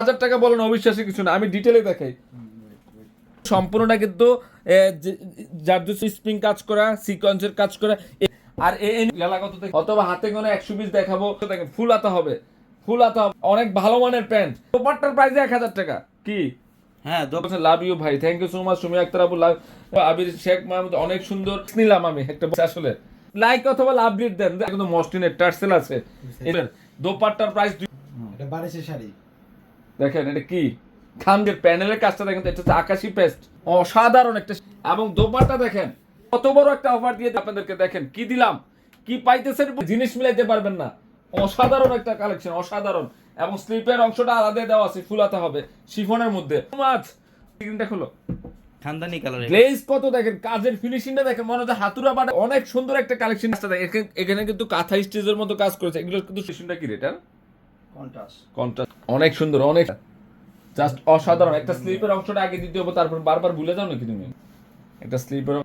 হাজার টাকা বলেন অবিশ্বাসী কিছু না। আমি ডিটেলে দেখাই। সম্পূর্ণটা কিন্তু যে- স্প্রিং কাজ করা সিকোয়েন্সের কাজ করা আর এ এ গেলা কত থেকে? অথবা হাতে কোনো একশো পিস দেখাবো। দেখেন ফুল হাতা হবে। ফুল হাতা হবে। অনেক ভালো মানের প্যান্ট দোপাট্টার প্রাইস এক হাজার টাকা। কি? হ্যাঁ লাভ ইউ ভাই। Thank you so much Sumi Akter Abu love Abir Sheikh Mahmud অনেক সুন্দর। নিলাম আমি একটা আসলে। লাইক অথবা লাভ রিড দেন। একদম মস্টিনের টার্সেল আছে। দোপাট্টার প্রাইস এটা বারিশের শাড়ি। দেখেন এটা কি? খানদের প্যানেলের কাজটা দেখেন এটা হচ্ছে আকাশি পেস্ট অসাধারণ একটা এবং দোপাট্টা দেখেন কত বড় একটা অফার দিয়ে আপনাদেরকে দেখেন কি দিলাম কি পাইতেছেন জিনিস মিলাইতে পারবেন না। অসাধারণ একটা কালেকশন অসাধারণ। এবং স্লিপের অংশটা আলাদা দেওয়া আছে ফুলাতে হবে শিফনের মধ্যে। মাছ স্ক্রিনটা খোলো। খানদানি কালার গ্লেজ কত দেখেন কাজের ফিনিশিংটা দেখেন মনে হচ্ছে হাতুরা বাটা অনেক সুন্দর একটা কালেকশন এখানে কিন্তু কাঁথা স্টেজের মতো কাজ করেছে এগুলো কিন্তু ফিনিশিংটা কি রেটার অনেক সুন্দর, অনেক জাস্ট অসাধারণ। একটা স্লিপের অংশটা আগে দিতে হবে, তারপর বারবার ভুলে যাও নাকি তুমি? একটা স্লিপের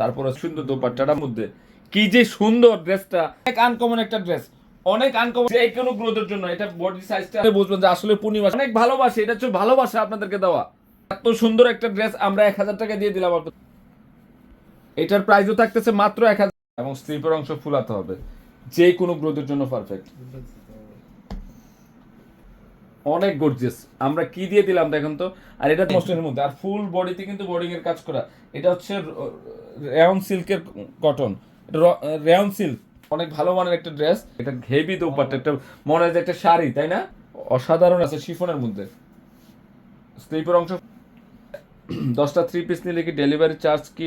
তারপরে সুন্দর দোপাট্টাটার মধ্যে। কি যে সুন্দর ড্রেসটা। অনেক আনকমন একটা ড্রেস। অনেক আনকমন যে কোনো গ্রোথের জন্য, এটা বডি সাইজটা বুঝবেন যে আসলে পূর্ণিমা অনেক ভালোবাসে, এটা হচ্ছে ভালোবাসা আপনাদেরকে দেওয়া। এত সুন্দর একটা ড্রেস আমরা এক হাজার টাকা দিয়ে দিলাম এটার প্রাইসও থাকতেছে মাত্র এক হাজার এবং স্লিপের অংশ ফুলাতে হবে। যে কোনো গ্রোথের জন্য পারফেক্ট অনেক গর্জিয়াস আমরা কি দিয়ে দিলাম দেখুন তো? আর এটা মস্টের মধ্যে। আর ফুল বডিতে কিন্তু বোর্ডিং এর কাজ করা। এটা হচ্ছে রেয়ন সিল্কের কটন রেয়ন সিল্ক অনেক ভালো মানের একটা ড্রেস এটা হেভি দোপাট্টা, একটা মনে হয় একটা শাড়ি, তাই না? অসাধারণ আছে শিফনের মধ্যে। স্লিপের অংশ। দশটা থ্রি পিস নিলে কি ডেলিভারি চার্জ কি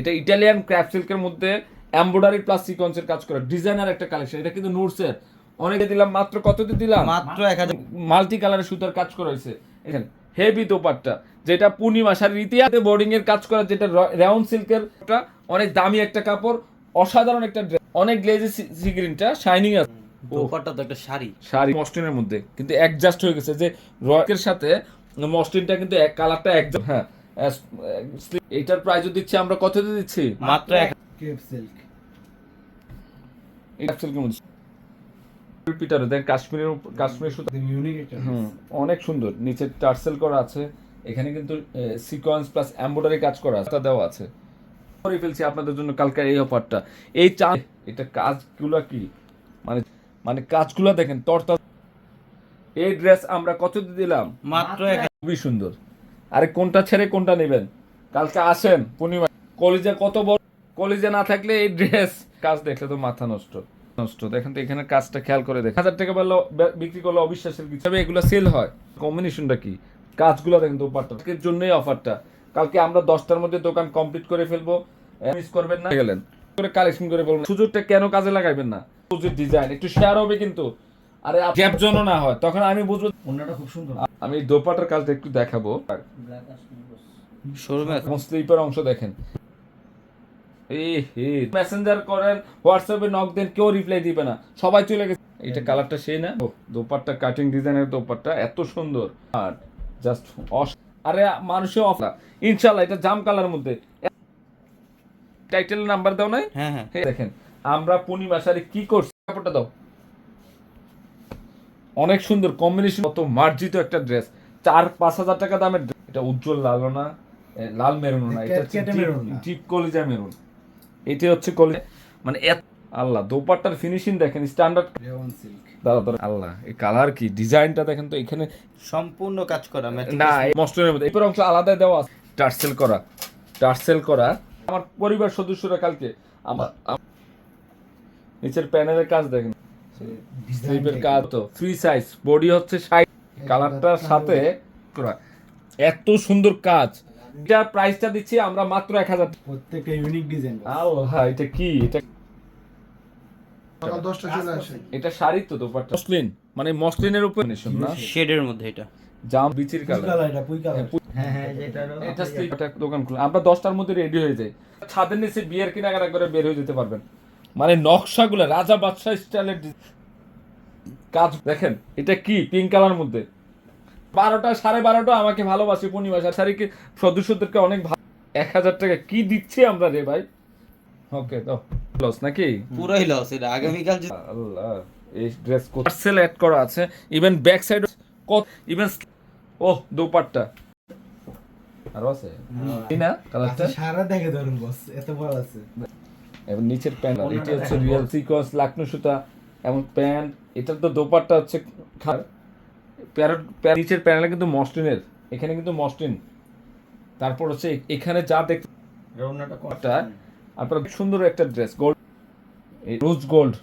এটা ইটালিয়ান ক্র্যাপ সিল্কের মধ্যে এমব্রয়ডারি প্লাস সিকোয়েন্সের কাজ করা। ডিজাইনার একটা কালেকশন এটা কিন্তু নুরসের অনেকে দিলাম মাত্র কত দিয়ে দিলাম? মাত্র এক হাজার। মাল্টি কালারের সুতার কাজ করা হয়েছে। এখানে হেভি দোপাট্টা যেটা পূর্ণিমা শাড়ির ইতিহাসে বোর্ডিং এর কাজ করা যেটা রেওন সিল্কের অনেক দামি একটা কাপড় অসাধারণ একটা ড্রেস অনেক গ্লেজি সিগ্রিনটা শাইনিং আছে। দোপাট্টা তো একটা শাড়ি। শাড়ি মসলিনের মধ্যে। কিন্তু অ্যাডজাস্ট হয়ে গেছে যে রকের সাথে মসলিনটা কিন্তু এক কালারটা একদম হ্যাঁ এইটার প্রাইস দিচ্ছি আমরা কত দিচ্ছি? মাত্র এক ক্রেপ সিল্ক এটা সিল্কের মধ্যে। পিটার দেন কাশ্মীরের উপ- কাশ্মীর সুতা ইউনিক একটা হুম অনেক সুন্দর। নিচে টার্সেল করা আছে। এখানে কিন্তু সিকোয়েন্স প্লাস এমব্রয়ডারি কাজ করা আছে দেওয়া আছে। করে ফেলছি আপনাদের জন্য কালকে এই অফারটা এই চা এটা কাজগুলো কি? মানে মানে কাজগুলো দেখেন তরতা এই ড্রেস আমরা কত দিয়ে দিলাম? মাত্র খুবই সুন্দর। আরে কোনটা ছেড়ে কোনটা নেবেন? কালকে আসেন পূর্ণিমা কলেজে কত বড় কলেজে না থাকলে এই ড্রেস কাজ দেখলে তো মাথা নষ্ট। নষ্ট। দেখেন তো এখানে কাজটা খেয়াল করে দেখেন। হাজার টাকা বলল বিক্রি করলে অবিশ্বাসের কিছু। তবে এগুলো সেল হয়। কম্বিনেশনটা কি? কাজগুলো দেখেন দোপাট্টা এর জন্যই অফারটা কালকে আমরা দশটার মধ্যে দোকান কমপ্লিট করে ফেলব। মিস করবেন না। গেলেন। করে কালেকশন করে বলবেন সুযোগটা কেন কাজে লাগাইবেন না? সুযোগ ডিজাইন একটু শেয়ার হবে কিন্তু। আরে গ্যাপ জন্য না হয়। তখন আমি বুঝব ওনাটা খুব সুন্দর। আমি দোপাটার কাজটা একটু দেখাবো। স্লিপের অংশ দেখেন। মেসেঞ্জার করেন হোয়াটসঅ্যাপে নক দেন কেউ রিপ্লাই দিবে না। সবাই চলে গেছে। এটা কালারটা সেই না? ওহ, দোপাট্টা কাটিং ডিজাইনের দোপাট্টা এত সুন্দর। আর জাস্ট আরে মানুষের অফ ইনশাল্লাহ এটা জাম কালার মধ্যে। টাইটেল নাম্বার দাও নাই? হ্যাঁ হ্যাঁ। দেখেন আমরা পূর্ণিমা শাড়ি কি করছি? কাপড়টা দাও। অনেক সুন্দর কম্বিনেশন কত মার্জিত একটা ড্রেস চার পাঁচ হাজার টাকা দামের এটা উজ্জ্বল লাল না লাল মেরুন না এটা। ডিপ কলিজা মেরুন। এটা হচ্ছে কলিজা মানে এত আল্লাহ দোপাট্টার ফিনিশিং দেখেন স্ট্যান্ডার্ড রেওয়ান সিল্ক দাদা দাদা আল্লাহ এই কালার কি? ডিজাইনটা দেখেন তো এখানে সম্পূর্ণ কাজ করা না এই মস্টনের মধ্যে। এরপর অংশ আলাদা দেওয়া আছে। টার্সেল করা। টার্সেল করা। আমার পরিবার সদস্যরা কালকে আমার নিচের প্যানেলের কাজ দেখেন। স্লিপের কাজ তো। ফ্রি সাইজ বডি হচ্ছে ষাট। কালারটার সাথে করা। এত সুন্দর কাজ। এটা প্রাইসটা দিচ্ছি আমরা মাত্র এক হাজার প্রত্যেকটা ইউনিক ডিজাইন আল্লাহ এটা কি? এটা সকাল দশটা চলে আসে। এটা শাড়ি তো দোপাট্টা। মসলিন মানে মসলিনের উপর নিশন না? শেডের মধ্যে এটা। জাম বিচির কালার কালার এটা পুই কালার হ্যাঁ হ্যাঁ যেটা এটা একটা দোকান খুলে। আমরা দশটার মধ্যে রেডি হয়ে যাই। ছাদের নিচে বিয়ের কেনাকাটা করে বের হয়ে যেতে পারবেন। মানে নকশাগুলো রাজা বাদশাহ স্টাইলের কাজ দেখেন এটা কি? পিঙ্ক কালার মধ্যে। বারোটা সাড়ে বারোটা আমাকে ভালোবাসি পূর্ণিমা শাড়িকে সদস্যদেরকে অনেক ভালো এক হাজার টাকা কি দিচ্ছি আমরা রে ভাই? ওকে তো লস নাকি? পুরাই লস এটা আগামীকাল আল্লাহ এই ড্রেস পার্সেল অ্যাড করা আছে। ইভেন ব্যাক সাইড কত ইভেন ওহ দোপাট্টা। আরও আছে? না কালারটা আচ্ছা, সারা দেখে ধরুন বস এত বড় আছে। এবং নিচের প্যান্ট এটি হচ্ছে রিয়েল সিকোয়েন্স লাকনো সুতা এবং প্যান্ট এটার তো দোপাট্টা হচ্ছে খার প্যারট নিচের প্যানেলে কিন্তু মসলিনের এখানে কিন্তু মসলিন। তারপর হচ্ছে এখানে যা দেখ রৌনাটা একটা আপনার সুন্দর একটা dress gold rose gold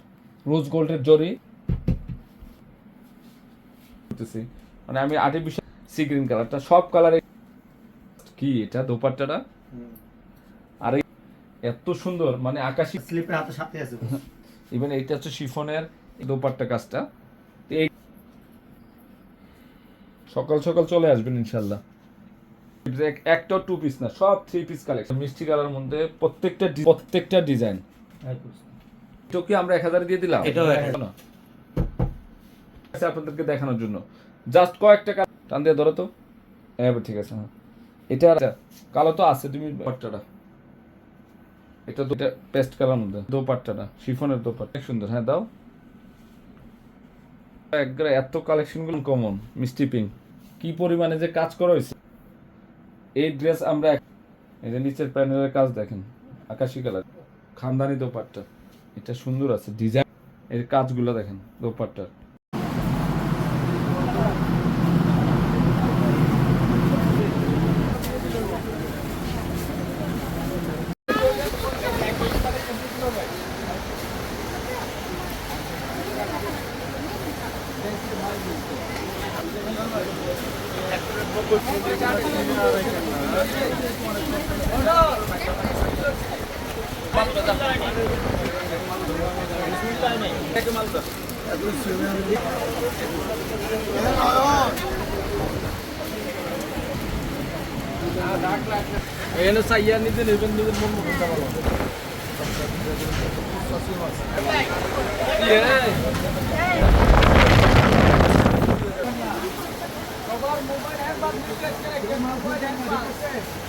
rose গোল্ডের জরি। করতেছি। মানে আমি আর্টিফিশিয়াল সি গ্রিন কালারটা সব কালারে কি এটা দোপাট্টাটা? আর এত সুন্দর মানে আকাশি স্লিপের হাতে সাথে আছে ইভেন এটা হচ্ছে শিফনের দোপাট্টা কাজটা। তো এই সকাল সকাল চলে আসবেন ইনশাল্লাহ একটা টু পিস না সব থ্রি পিস কালেকশন মিষ্টি কালার মধ্যে প্রত্যেকটা প্রত্যেকটা ডিজাইন কি আমরা এক হাজার দিয়ে দিলাম? এটাও আপনাদেরকে দেখানোর জন্য। জাস্ট কয়েকটা টান দিয়ে ধরো তো। হ্যাঁ ঠিক আছে হ্যাঁ। এটা কালো তো আছে তুমি পাট্টাটা এটা এটা পেস্ট কালার মধ্যে। দোপাট্টাটা শিফনের দোপাট্টা। সুন্দর হ্যাঁ দাও। এত কালেকশনগুলো কমন মিষ্টি পিঙ্ক কি পরিমাণে যে কাজ করা হয়েছে? এই ড্রেস আমরা এই যে নিচের প্যানেলের কাজ দেখেন, আকাশি কালার। খানদানি দোপাট্টা। এটা সুন্দর আছে ডিজাইন এর কাজগুলো দেখেন, দোপাট্টার। নেবেন নেবেন মন মতো ভালো মোবাইল হ্যান্ডবাগ মোবাইল হ্যান্ডবাগ